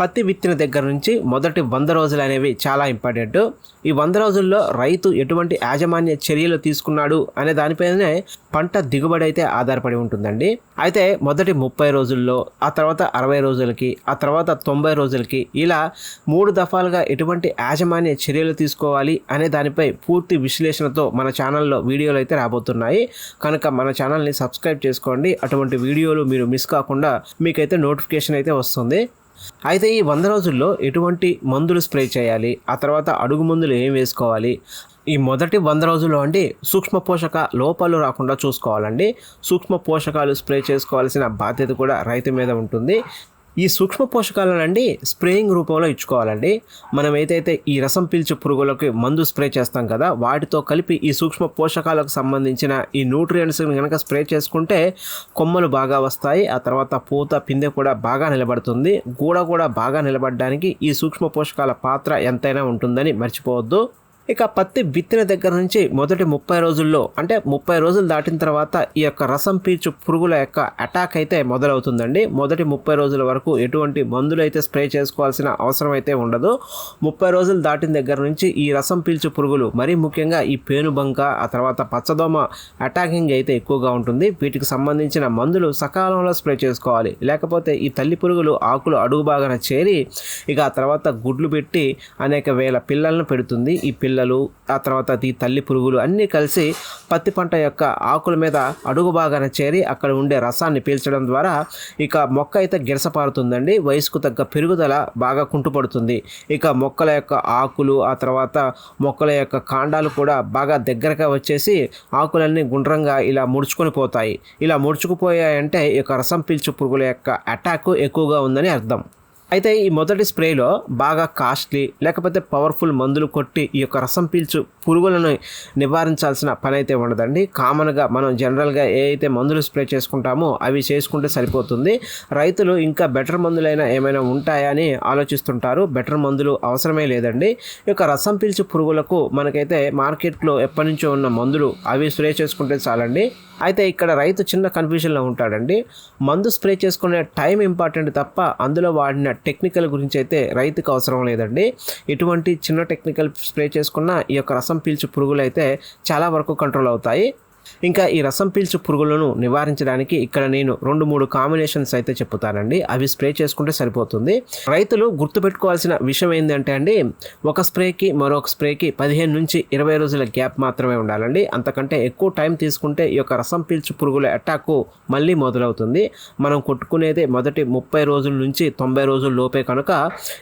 పత్తి విత్తిన దగ్గర నుంచి మొదటి వంద రోజులు అనేవి చాలా ఇంపార్టెంట్. ఈ వంద రోజుల్లో రైతు ఎటువంటి యాజమాన్య చర్యలు తీసుకున్నాడు అనే దానిపైనే పంట దిగుబడి అయితే ఆధారపడి ఉంటుందండి. అయితే మొదటి ముప్పై రోజుల్లో ఆ తర్వాత అరవై రోజులకి ఆ తర్వాత తొంభై రోజులకి ఇలా మూడు దఫాలుగా ఎటువంటి యాజమాన్య చర్యలు తీసుకోవాలి అనే దానిపై పూర్తి విశ్లేషణతో మన ఛానల్లో వీడియోలు అయితే రాబోతున్నాయి. కనుక మన ఛానల్ని సబ్స్క్రైబ్ చేసుకోండి. అటువంటి వీడియోలు మీరు మిస్ కాకుండా మీకైతే నోటిఫికేషన్ అయితే వస్తుంది. అయితే ఈ వంద రోజుల్లో ఎటువంటి మందులు స్ప్రే చేయాలి? ఆ తర్వాత అడుగు మందులు ఏం వేసుకోవాలి? ఈ మొదటి వంద రోజుల్లో అండి సూక్ష్మ పోషక లోపాలు రాకుండా చూసుకోవాలండి. సూక్ష్మ పోషకాలు స్ప్రే చేసుకోవాల్సిన బాధ్యత కూడా రైతు మీద ఉంటుంది. ఈ సూక్ష్మ పోషకాలనండి స్ప్రేయింగ్ రూపంలో ఇచ్చుకోవాలండి. మనం ఏదైతే ఈ రసం పీల్చే పురుగులకి మందు స్ప్రే చేస్తాం కదా వాటితో కలిపి ఈ సూక్ష్మ పోషకాలకు సంబంధించిన ఈ న్యూట్రియంట్స్ కనుక స్ప్రే చేసుకుంటే కొమ్మలు బాగా వస్తాయి ఆ తర్వాత పూత పిందె కూడా బాగా నిలబడుతుంది. గూడ కూడా బాగా నిలబడడానికి ఈ సూక్ష్మ పోషకాల పాత్ర ఎంతైనా ఉంటుందని మర్చిపోవద్దు. ఇక పత్తి విత్తిన దగ్గర నుంచి మొదటి ముప్పై రోజుల్లో అంటే ముప్పై రోజులు దాటిన తర్వాత ఈ యొక్క రసం పీల్చు పురుగుల యొక్క అటాక్ అయితే మొదలవుతుందండి. మొదటి ముప్పై రోజుల వరకు ఎటువంటి మందులు అయితే స్ప్రే చేసుకోవాల్సిన అవసరం అయితే ఉండదు. ముప్పై రోజులు దాటిన దగ్గర నుంచి ఈ రసం పీల్చు పురుగులు మరీ ముఖ్యంగా ఈ పేనుబంక ఆ తర్వాత పచ్చదోమ అటాకింగ్ అయితే ఎక్కువగా ఉంటుంది. వీటికి సంబంధించిన మందులు సకాలంలో స్ప్రే చేసుకోవాలి. లేకపోతే ఈ తల్లి పురుగులు ఆకులు అడుగు బాగాన చేరి ఇక ఆ తర్వాత గుడ్లు పెట్టి అనేక వేల పిల్లలను పెడుతుంది. ఈ పిల్ల పిల్లలు ఆ తర్వాత తల్లి పురుగులు అన్నీ కలిసి పత్తి పంట యొక్క ఆకుల మీద అడుగు భాగాన చేరి అక్కడ ఉండే రసాన్ని పీల్చడం ద్వారా ఇక మొక్క అయితే గిరసపారుతుందండి. వయసుకు తగ్గ పెరుగుదల బాగా కుంటుపడుతుంది. ఇక మొక్కల యొక్క ఆకులు ఆ తర్వాత మొక్కల యొక్క కాండాలు కూడా బాగా దగ్గరగా వచ్చేసి ఆకులన్నీ గుండ్రంగా ఇలా ముడుచుకొని పోతాయి. ఇలా ముడుచుకుపోయాయంటే ఈ రసం పీల్చు పురుగుల యొక్క అటాక్ ఎక్కువగా ఉందని అర్థం. అయితే ఈ మొదటి స్ప్రేలో బాగా కాస్ట్లీ లేకపోతే పవర్ఫుల్ మందులు కొట్టి ఈ యొక్క రసం పీల్చు పురుగులను నివారించాల్సిన పని అయితే ఉండదండి. కామన్గా మనం జనరల్గా ఏ అయితే మందులు స్ప్రే చేసుకుంటామో అవి చేసుకుంటే సరిపోతుంది. రైతులు ఇంకా బెటర్ మందులైనా ఏమైనా ఉంటాయా అని ఆలోచిస్తుంటారు. బెటర్ మందులు అవసరమే లేదండి. ఈ యొక్క రసం పీల్చు పురుగులకు మనకైతే మార్కెట్లో ఎప్పటి నుంచో ఉన్న మందులు అవి స్ప్రే చేసుకుంటే చాలండి. అయితే ఇక్కడ రైతు చిన్న కన్ఫ్యూజన్లో ఉంటాడండి. మందు స్ప్రే చేసుకునే టైం ఇంపార్టెంట్ తప్ప అందులో వాడిన టెక్నికల్ గురించి అయితే రైతుకు అవసరం లేదండి. ఎటువంటి చిన్న టెక్నికల్ స్ప్రే చేసుకున్న ఈ యొక్క రసం పీల్చు పురుగులు అయితే చాలా వరకు కంట్రోల్ అవుతాయి. ఇంకా ఈ రసం పీల్చు పురుగులను నివారించడానికి ఇక్కడ నేను రెండు మూడు కాంబినేషన్స్ అయితే చెప్తానండి. అవి స్ప్రే చేసుకుంటే సరిపోతుంది. రైతులు గుర్తుపెట్టుకోవాల్సిన విషయం ఏంటంటే అండి ఒక స్ప్రేకి మరొక స్ప్రేకి పదిహేను నుంచి ఇరవై రోజుల గ్యాప్ మాత్రమే ఉండాలండి. అంతకంటే ఎక్కువ టైం తీసుకుంటే ఈ యొక్క రసం పీల్చు పురుగుల అటాక్ మళ్ళీ మొదలవుతుంది. మనం కొట్టుకునేది మొదటి ముప్పై రోజుల నుంచి తొంభై రోజుల లోపే కనుక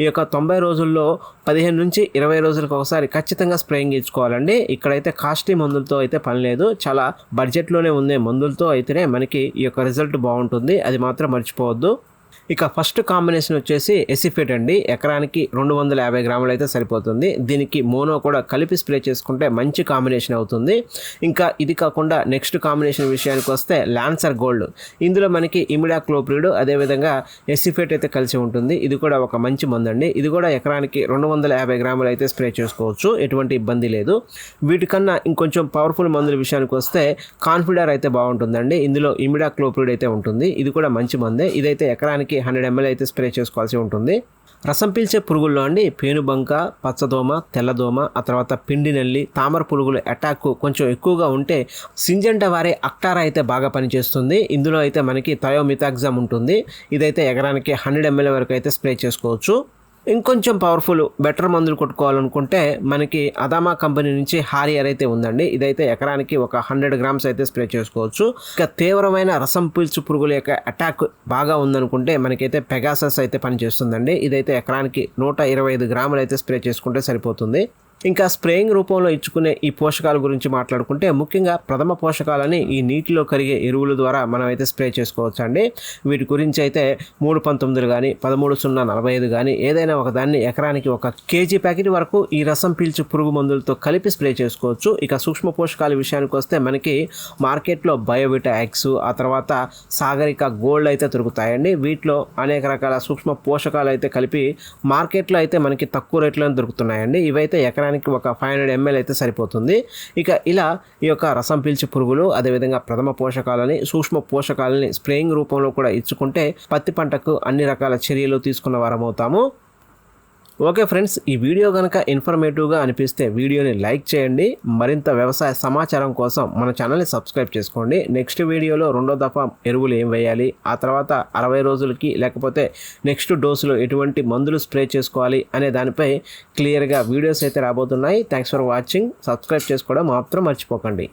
ఈ యొక్క తొంభై రోజుల్లో పదిహేను నుంచి ఇరవై రోజులకు ఒకసారి ఖచ్చితంగా స్ప్రేయింగ్ ఇచ్చుకోవాలండి ఇక్కడైతే కాస్ట్లీ మందులతో అయితే పని లేదు. చాలా బడ్జెట్లోనే ఉండే మందులతో అయితేనే మనకి ఈ యొక్క రిజల్ట్ బాగుంటుంది. అది మాత్రం మర్చిపోవద్దు. ఇక ఫస్ట్ కాంబినేషన్ వచ్చేసి ఎసిఫేట్ అండి. ఎకరానికి రెండు వందల యాభై గ్రాములు అయితే సరిపోతుంది. దీనికి మోనో కూడా కలిపి స్ప్రే చేసుకుంటే మంచి కాంబినేషన్ అవుతుంది. ఇంకా ఇది కాకుండా నెక్స్ట్ కాంబినేషన్ విషయానికి వస్తే ల్యాన్సర్ గోల్డ్. ఇందులో మనకి ఇమిడా క్లోప్రిడ్ అదేవిధంగా ఎసిఫేట్ అయితే కలిసి ఉంటుంది. ఇది కూడా ఒక మంచి మందు అండి ఇది కూడా ఎకరానికి రెండు వందల యాభై గ్రాములు అయితే స్ప్రే చేసుకోవచ్చు. ఎటువంటి ఇబ్బంది లేదు. వీటికన్నా ఇంకొంచెం పవర్ఫుల్ మందుల విషయానికి వస్తే కాన్ఫిడర్ అయితే బాగుంటుందండి. ఇందులో ఇమిడా క్లోప్రిడ్ అయితే ఉంటుంది. ఇది కూడా మంచి మందే. ఇదైతే ఎకరానికి హండ్రెడ్ ఎంఎల్ అయితే స్ప్రే చేసుకోవాల్సి ఉంటుంది. రసం పీల్చే పురుగుల్లో అండి పేనుబంక పచ్చదోమ తెల్లదోమ ఆ తర్వాత పిండి నల్లి తామర పురుగుల అటాక్ కొంచెం ఎక్కువగా ఉంటే సింజంట వారే అక్టారా అయితే బాగా పనిచేస్తుంది. ఇందులో అయితే మనకి థయోమితాగ్జామ్ ఉంటుంది. ఇదైతే ఎకరానికి హండ్రెడ్ ఎంఎల్ వరకు అయితే స్ప్రే చేసుకోవచ్చు. ఇంకొంచెం పవర్ఫుల్ బెటర్ మందులు కొట్టుకోవాలనుకుంటే మనకి అదామా కంపెనీ నుంచి హారియర్ అయితే ఉందండి. ఇదైతే ఎకరానికి ఒక హండ్రెడ్ గ్రామ్స్ అయితే స్ప్రే చేసుకోవచ్చు. ఇక తీవ్రమైన రసం పీల్చు పురుగుల యొక్క అటాక్ బాగా ఉందనుకుంటే మనకైతే పెగాసస్ అయితే పనిచేస్తుందండి. ఇదైతే ఎకరానికి నూట ఇరవై ఐదు గ్రాములు అయితే స్ప్రే చేసుకుంటే సరిపోతుంది. ఇంకా స్ప్రేయింగ్ రూపంలో ఇచ్చుకునే ఈ పోషకాల గురించి మాట్లాడుకుంటే ముఖ్యంగా ప్రథమ పోషకాలని ఈ నీటిలో కరిగే ఎరువుల ద్వారా మనమైతే స్ప్రే చేసుకోవచ్చు అండి వీటి గురించి అయితే మూడు పంతొమ్మిదిలు కానీ పదమూడు సున్నా నలభై ఐదు కానీ ఏదైనా ఒక దాన్ని ఎకరానికి ఒక కేజీ ప్యాకెట్ వరకు ఈ రసం పీల్చు పురుగు మందులతో కలిపి స్ప్రే చేసుకోవచ్చు. ఇక సూక్ష్మ పోషకాల విషయానికి వస్తే మనకి మార్కెట్లో బయోవిటాక్స్ ఆ తర్వాత సాగరిక గోల్డ్ అయితే దొరుకుతాయండి. వీటిలో అనేక రకాల సూక్ష్మ పోషకాలు అయితే కలిపి మార్కెట్లో అయితే మనకి తక్కువ రేట్లోనే దొరుకుతున్నాయండి. ఇవైతే ఎకరా ఎకరానికి ఒక ఫైవ్ హండ్రెడ్ ఎంఎల్ అయితే సరిపోతుంది. ఇక ఇలా ఈ యొక్క రసం పీల్చి పురుగులు అదేవిధంగా ప్రథమ పోషకాలని సూక్ష్మ పోషకాలని స్ప్రేయింగ్ రూపంలో కూడా ఇచ్చుకుంటే పత్తి పంటకు అన్ని రకాల చర్యలు తీసుకున్న వారమవుతాము. ఓకే ఫ్రెండ్స్ ఈ వీడియో కనుక ఇన్ఫర్మేటివ్గా అనిపిస్తే వీడియోని లైక్ చేయండి. మరింత వ్యవసాయ సమాచారం కోసం మన ఛానల్ని సబ్స్క్రైబ్ చేసుకోండి. నెక్స్ట్ వీడియోలో రెండో దఫా ఎరువులు ఏం వేయాలి ఆ తర్వాత అరవై రోజులకి లేకపోతే నెక్స్ట్ డోసులో ఎటువంటి మందులు స్ప్రే చేసుకోవాలి అనే దానిపై క్లియర్గా వీడియోస్ అయితే రాబోతున్నాయి. థ్యాంక్స్ ఫర్ వాచింగ్ సబ్స్క్రైబ్ చేసుకోవడం మాత్రం మర్చిపోకండి.